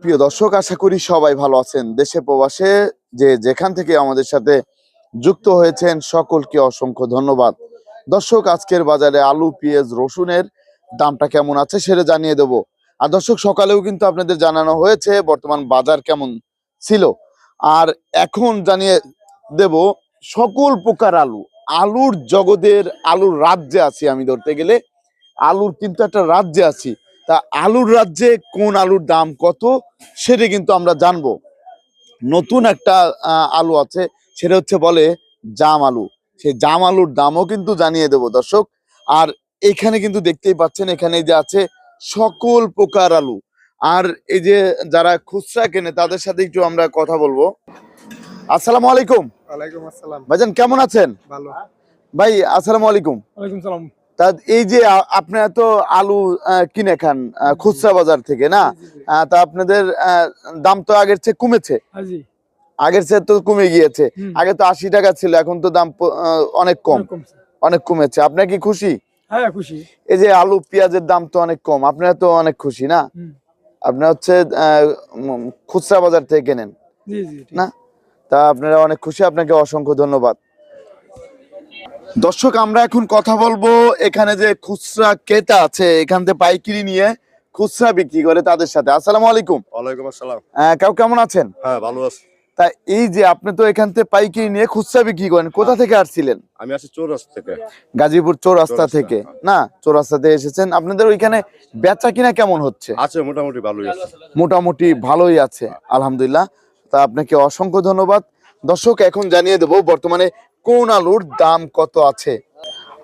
প্রিয় দর্শক, আশা করি সবাই ভালো আছেন। দেশে প্রবাসে যে যেখান থেকে আমাদের সাথে যুক্ত হয়েছেন, সকলকে অসংখ্য ধন্যবাদ। দর্শক, আজকের বাজারে আলু, পেঁয়াজ, রসুনের দামটা কেমন আছে সেটা জানিয়ে দেব। আর দর্শক, সকালেও কিন্তু আপনাদের জানানো হয়েছে বর্তমান বাজার কেমন ছিল। আর এখন জানিয়ে দেব, সকল প্রকার আলু, আলুর জগতের, আলুর রাজ্যে আছি আমি ধরতে গেলে। আলুর কিন্তু একটা রাজ্যে আছি। তা আলুর রাজ্যে কোন আলুর দাম কত সেটা কিন্তু আমরা জানব। নতুন একটা আহ, আলু আছে সেটা হচ্ছে বলে জাম আলু। সেই জাম আলুর দামও কিন্তু জানিয়ে দেব দর্শক। আর এখানে কিন্তু দেখতেই পাচ্ছেন এখানে যে আছে সকল প্রকার আলু। আর এই যে যারা খুচরা কেনে তাদের সাথে একটু আমরা কথা বলব। আসসালামু আলাইকুম। ওয়ালাইকুম আসসালাম। ভাইজান কেমন আছেন? ভালো। ভাই আসসালামু আলাইকুম। ওয়ালাইকুম সালাম। তা এই যে আপনারা তো আলু কিনে খান খুচরা বাজার থেকে না? তা আপনাদের দাম তো আগের চেয়ে কমেছে। আগের চেয়ে তো কমে গিয়েছে। আগে তো আশি টাকা ছিল এখন তো দাম অনেক কম। অনেক কমেছে। আপনার কি খুশি? হ্যাঁ খুশি। এই যে আলু পেঁয়াজের দাম তো অনেক কম। আপনারা তো অনেক খুশি না। আপনারা হচ্ছে খুচরা বাজার থেকে কেনেন। না? তা আপনারা অনেক খুশি। আপনাকে অসংখ্য ধন্যবাদ। দর্শক আমরা এখন কথা বলব এখানে যে খুচরা ক্রেতা আছে এখান থেকে পাইকারি নিয়ে খুচরা বিক্রি করে তাদের সাথে। আসসালামু আলাইকুম। ওয়ালাইকুম আসসালাম। আহ, কাউ কেমন আছেন? হ্যাঁ ভালো আছি। তা এই যে আপনি তো এখান থেকে পাইকারি নিয়ে খুচরা বিক্রি করেন কোথা থেকে আসছিলেন? আমি আছি চৌরাস্তা থেকে। গাজীপুর চৌরাস্তা থেকে। হ্যাঁ। না চৌরাস্তা থেকে এসেছেন। আপনাদের ওইখানে বেচা কিনা কেমন হচ্ছে? আছে মোটামুটি ভালোই আছে। মোটামুটি ভালোই আছে আলহামদুলিল্লাহ। তা আপনাকে অসংখ্য ধন্যবাদ। দর্শক এখন জানিয়ে দেবো বর্তমানে কোন আলুর দাম কত আছে?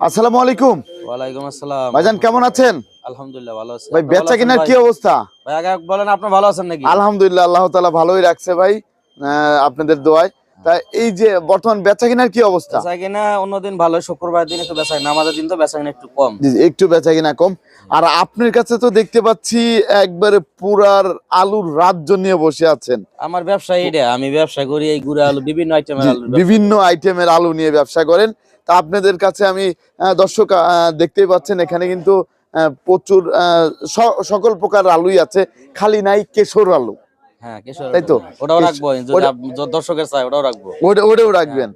আসসালামু আলাইকুম। ওয়ালাইকুম আসসালাম। ভাইজান কেমন আছেন? আলহামদুলিল্লাহ ভালো আছি। ভাই বেচা কিনার কি অবস্থা? ভাই আগে বলেন আপনি ভালো আছেন নাকি? আলহামদুলিল্লাহ আল্লাহ তাআলা ভালোই রাখছে ভাই। আহ, আপনাদের দোয়ায়। তা এই যে বর্তমান বেচা কিনার কি অবস্থা? বেচা কিনা অন্যদিন ভালো শুক্রবার দিন একটু বেচা নামাজের দিন তো বেচা কিনা একটু কম। একটু বেচা কিনা কম। আর আপনার কাছে তো দেখতে পাচ্ছি একবারে পুরার আলুর রাজ্য নিয়ে বসে আছেন। আমার ব্যবসা এটা আমি ব্যবসা করি এই গুড়া আলু বিভিন্ন আইটেমের আলু বিভিন্ন আইটেমের আলু নিয়ে ব্যবসা করেন। তা আপনাদের কাছে আমি দর্শক দেখতেই পাচ্ছেন এখানে কিন্তু প্রচুর সকল প্রকার আলুই আছে। খালি নাই কেশর আলু। তাই তো? ওটাও রাখব যদি ওটা- আপ- যদি দর্শকের চাই ওটাও রাখব। ওটাও রাখবেন।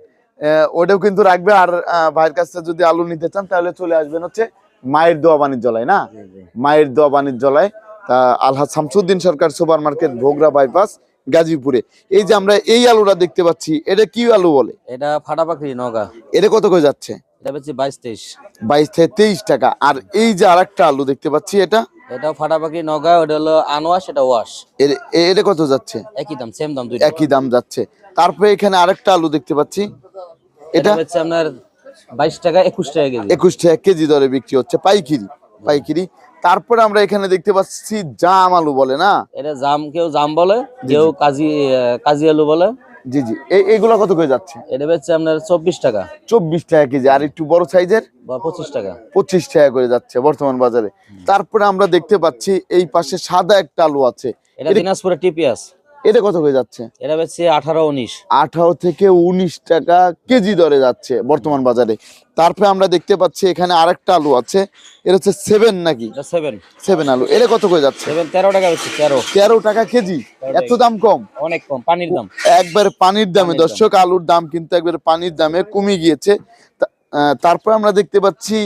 ওটাও কিন্তু রাখবে। আর ভাইয়ের কাছে যদি আলু নিতে চান তাহলে চলে আসবেন হচ্ছে মায়ের দোয়া বাণিজ্যলায় না? মায়ের দোয়া বাণিজ্যলায় তা আলহাজ Shamsuddin Sarkar super market Bhogra bypass গাজীপুরে। এই যে আমরা এই আলুটা দেখতে পাচ্ছি এটা কি আলু বলে? এটা ফাটা পাখি নগা। এটা কত করে যাচ্ছে? এটা বাইশ তেইশ। বাইশ থেকে তেইশ টাকা। আর এই যে আরেকটা আলু দেখতে পাচ্ছি এটা এটাও ফাটা পাখি নগা ওটা হলো আনোয়াশ এটা ওয়াশ। এটা কত যাচ্ছে? একই দাম সেম দাম দুইটা। একই দাম যাচ্ছে। তারপরে এখানে আরেকটা আলু দেখতে পাচ্ছি। এটা এটা বেচছে আপনার বাইশ টাকা একুশ টাকা কেজি। একুশ টাকা কেজি দরে বিক্রি হচ্ছে পাইকিরি পাইকিরি। তারপরে আমরা এখানে দেখতে পাচ্ছি জাম আলু বলে না? এটা জাম কেউ জাম বলে কেউ কাজি কাজী আলু বলে। জি জি। এই- এইগুলা কত করে যাচ্ছে? এটা বেচছে আপনার চব্বিশ টাকা। চব্বিশ টাকা কেজি। আর একটু বড় সাইজের? বা পঁচিশ টাকা। পঁচিশ টাকা করে যাচ্ছে বর্তমান বাজারে। তারপরে আমরা দেখতে পাচ্ছি এই পাশে সাদা একটা আলু আছে। এটা দিনাজপুরের টিপিএস। এটা কত করে যাচ্ছে? এটা বেচছে আঠারো উনিশ। আঠারো থেকে উনিশ টাকা কেজি দরে যাচ্ছে বর্তমান বাজারে। তারপরে আমরা দেখতে পাচ্ছি এখানে আরেকটা আলু আছে এটা হচ্ছে সেভেন নাকি? সেভেন সেভেন আলু। এটা কত করে যাচ্ছে? তেরো টাকা তেরো। তেরো টাকা কেজি? এত দাম কম? অনেক কম পানির দাম। একবার পানির দামে। দর্শক আলুর দাম কিন্তু একবার পানির দামে কমে গিয়েছে। তারপর আমরা দেখতে পাচ্ছি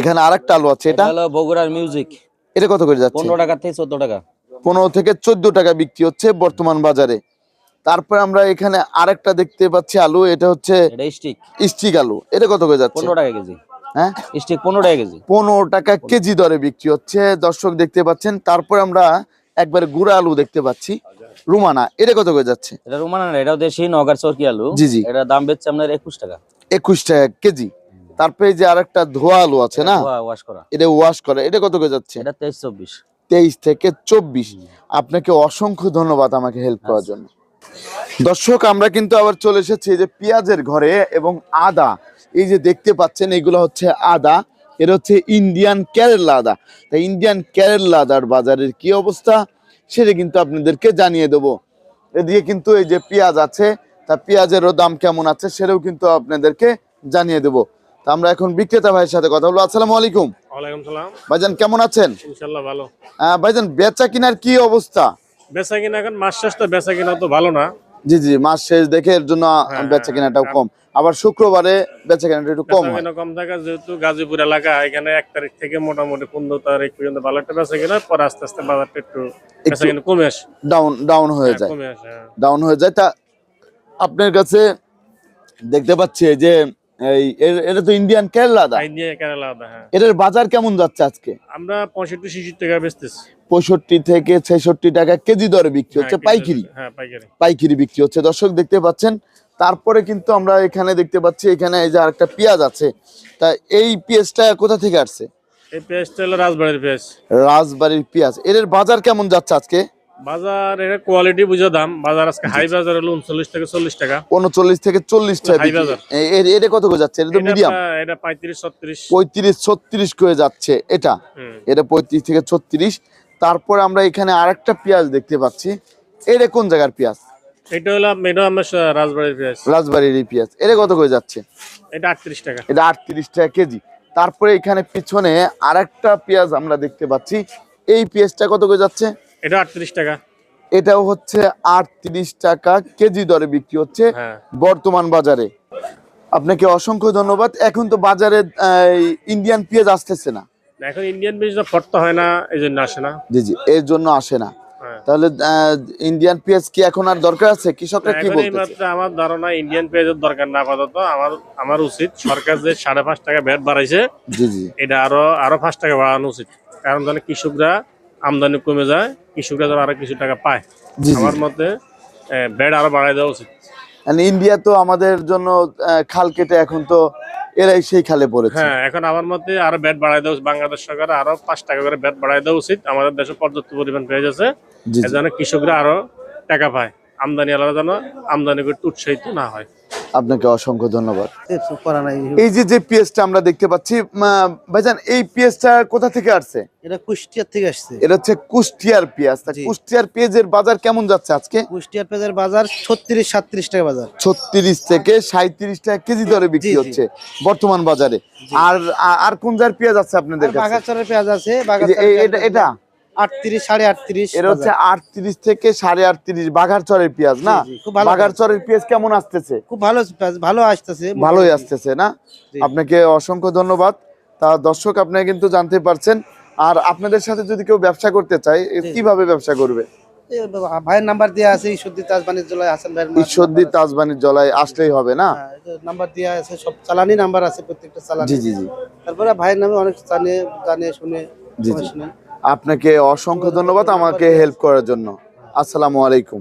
এখানে আরেকটা আলু আছে এটা? এটা হলো বগুড়ার মিউজিক। এটা কত করে যাচ্ছে? পনেরো টাকা থেকে চোদ্দ টাকা। পনেরো থেকে চোদ্দ টাকা বিক্রি হচ্ছে বর্তমান বাজারে। তারপর আমরা এখানে আরেকটা দেখতে পাচ্ছি আলু এটা হচ্ছে স্টিক। আলু। এটা কত করে যাচ্ছে? পনেরো টাকা কেজি। হ্যাঁ? স্টিক পনেরো টাকা কেজি। পনেরো টাকা কেজি দরে বিক্রি হচ্ছে। দর্শক দেখতে পাচ্ছেন তারপর আমরা একবার গুড়া আলু দেখতে পাচ্ছি। রুমানা এটা কত করে যাচ্ছে? এটা রুমানা না এটাও দেশি নগার চরকি আলু। জি, জি। এটা দাম বেচছে আপনার একুশ টাকা। একুশ টাকা কেজি। তারপরে যে আরেকটা ধোয়া আলু আছে না? ওয়াশ করা। এটা ওয়াশ করা। এটা কত করে যাচ্ছে? এটা তেইশ চব্বিশ। তেইশ থেকে চব্বিশ। আপনাকে অসংখ্য ধন্যবাদ আমাকে হেল্প করার জন্য। দর্শক আমরা কিন্তু আবার চলে এসেছি যে পেঁয়াজের ঘরে এবং আদা। এই যে দেখতে পাচ্ছেন এগুলো হচ্ছে আদা এটা হচ্ছে ইন্ডিয়ান কেরালা আদা। তাই ইন্ডিয়ান কেরালা আদার বাজারের কি অবস্থা সেটা কিন্তু আপনাদেরকে জানিয়ে দেবো। এদিকে কিন্তু এই যে পেঁয়াজ আছে তা পেঁয়াজেরও দাম কেমন আছে সেটাও কিন্তু আপনাদেরকে জানিয়ে দেবো। তা আমরা এখন বিক্রেতা ভাইয়ের সাথে কথা বলব। আসসালামু আলাইকুম। ওয়ালাইকুম সালাম। ভাইজান কেমন আছেন? ইনশাল্লাহ ভালো। ভাইজান বেচা কিনার কি অবস্থা? বেচা কিনা এখন মাস শেষ তো বেচা কিনা তো ভালো না। জি জি মাস শেষ দেখে এর জন্য হ্যাঁ, বেচা কেনাটাও হ্যাঁ। কম। আবার শুক্রবারে বেচা কেনাটা একটু কম হয়। কম থাকে যেহেতু গাজীপুর এলাকা এখানে এক তারিখ থেকে মোটামুটি পনেরো তারিখ পর্যন্ত ভালো একটা বেচা কিনা পরে আস্তে আস্তে বাজারটা একটু বেচা কিনা কমে আসে। ডাউন ডাউন হয়ে হ্যাঁ, যায়। কমে আসে হ্যাঁ। ডাউন হয়ে যায়। তা আপনার কাছে দেখতে পাচ্ছি যে এই এটা তো ইন্ডিয়ান কেরালা দা। তাই নিয়ে কেন হ্যাঁ। এটার বাজার কেমন যাচ্ছে আজকে? আমরা টাকা বেচতেছি। থেকে ছেষট্টি টাকা কেজি দরে বিক্রি হচ্ছে হ্যাঁ, পাইকারি। হ্যাঁ পাইকারি। পাইকারি বিক্রি হচ্ছে। দর্শক দেখতে পাচ্ছেন তারপরে কিন্তু আমরা এখানে দেখতে পাচ্ছি এখানে এই যে আরেকটা পেঁয়াজ আছে। তা এই পেঁয়াজটা কোথা থেকে আসছে? এই পেঁয়াজটা হলো রাজবাড়ির পেঁয়াজ। রাজবাড়ির পেঁয়াজ। এর বাজার কেমন যাচ্ছে আজকে? বাজার এটা কোয়ালিটি বুঝে দাম। বাজার আজকে হাই বাজার হলো উনচল্লিশ থেকে চল্লিশ টাকা। উনচল্লিশ থেকে চল্লিশ টাকা হাই বাজার। এটা কত করে যাচ্ছে? এটা তো মিডিয়াম এটা পঁয়ত্রিশ ছত্রিশ। পঁয়ত্রিশ ছত্রিশ করে যাচ্ছে এটা। এটা পঁয়ত্রিশ থেকে ছত্রিশ। তারপরে আমরা এখানে আরেকটা পেঁয়াজ দেখতে পাচ্ছি। এটা কোন জায়গার পেঁয়াজ? এটা হলো আমার রাজবাড়ির পেঁয়াজ। রাজবাড়ির পেঁয়াজ। এটা কত করে যাচ্ছে? এটা আটত্রিশ টাকা। এটা আটত্রিশ টাকা কেজি। তারপরে এখানে পিছনে আরেকটা পেঁয়াজ আমরা দেখতে পাচ্ছি। এই পেঁয়াজটা কত করে যাচ্ছে? এটা আটত্রিশ টাকা। এটাও হচ্ছে আটত্রিশ টাকা কেজি দরে বিক্রি হচ্ছে হ্যাঁ। বর্তমান বাজারে। আপনাকে অসংখ্য ধন্যবাদ। এখন তো বাজারে ইন্ডিয়ান পেঁয়াজ আসতেছে না। এখন ইন্ডিয়ান ফটতে হয় না এই জন্য আসে না। জি জি এর জন্য আসে না। হ্যাঁ। তাহলে ইন্ডিয়ান পেঁয়াজ কি এখন আর দরকার আছে? কৃষকরা কি বলতেছে? আমার ধারণা ইন্ডিয়ান পেঁয়াজের দরকার না আপাতত। আমার আমার উচিত সরকার যে সাড়ে পাঁচ টাকা ভ্যাট বাড়াইছে জি জি। এটা আরও আরও পাঁচ টাকা বাড়ানো উচিত। কারণ জানে কৃষকরা আমদানি কমে যায় কৃষকরা যেন আরও কিছু টাকা পায়। আমার মতে ভ্যাট আরও বাড়াই দেওয়া উচিত। ইন্ডিয়া তো আমাদের জন্য খাল কেটে এখন তো এরাই সেই খালে পড়েছে। হ্যাঁ এখন আমার মতে আরও ব্যাট বাড়াই দেওয়া উচিত। বাংলাদেশ সরকার আরও পাঁচ টাকা করে ব্যাট বাড়াই দেওয়া উচিত। আমাদের দেশে পর্যাপ্ত পরিমাণ এর জি জন্য কৃষকরা আরও টাকা পায়। আমদানি আলাদা যেন আমদানি করতে উৎসাহিত না হয়। আপনাকে অসংখ্য ধন্যবাদ। এই যে যে পেঁয়াজটা আমরা দেখতে পাচ্ছি ভাইজান এই পেঁয়াজটা কোথা থেকে আসছে? এটা কুষ্টিয়ার থেকে আসছে। এটা হচ্ছে কুষ্টিয়ার পেঁয়াজ তা কুষ্টিয়ার পেঁয়াজের বাজার কেমন যাচ্ছে আজকে? কুষ্টিয়ার পেঁয়াজের বাজার ছত্রিশ সাতত্রিশ টাকা বাজার। ছত্রিশ থেকে সাঁত্রিশ টাকা কেজি দরে বিক্রি। হচ্ছে বর্তমান বাজারে। আর আর- কোন জার পেঁয়াজ আছে আপনাদের কাছে? বাঘাচরের পেঁয়াজ আছে। এটা? আটত্রিশ সাড়ে আটত্রিশ। এটা হচ্ছে আটত্রিশ থেকে সাড়ে আটত্রিশ বাঘার চরের পেঁয়াজ না? জি, জি, খুব ভালো বাঘার চরের পেঁয়াজ কেমন আসতেছে? খুব ভালো ভালো আসতেছে। ভালোই আসতেছে না? আপনাকে অসংখ্য ধন্যবাদ। তা দর্শক আপনারা কিন্তু জানতে পারছেন। আর আপনাদের সাথে যদি কেউ ব্যবসা করতে চায় কীভাবে ব্যবসা করবে? ভাইয়ের নাম্বার দেওয়া আছে ঈশ্বরদী তাজ বাণিজ্যালয় হাসান ভাইয়ের ঈশ্বরদী তাজবানির জলায় আসলেই হবে না? হ্যাঁ, নাম্বার দেওয়া আছে সব চালানি নাম্বার আছে প্রত্যেকটা চালানি। জি জি জি। তারপরে ভাইয়ের নামে অনেক জানে জানে শুনে জি, জি। আপনাকে অসংখ্য ধন্যবাদ আমাকে হেল্প করার জন্য আসসালামু আলাইকুম।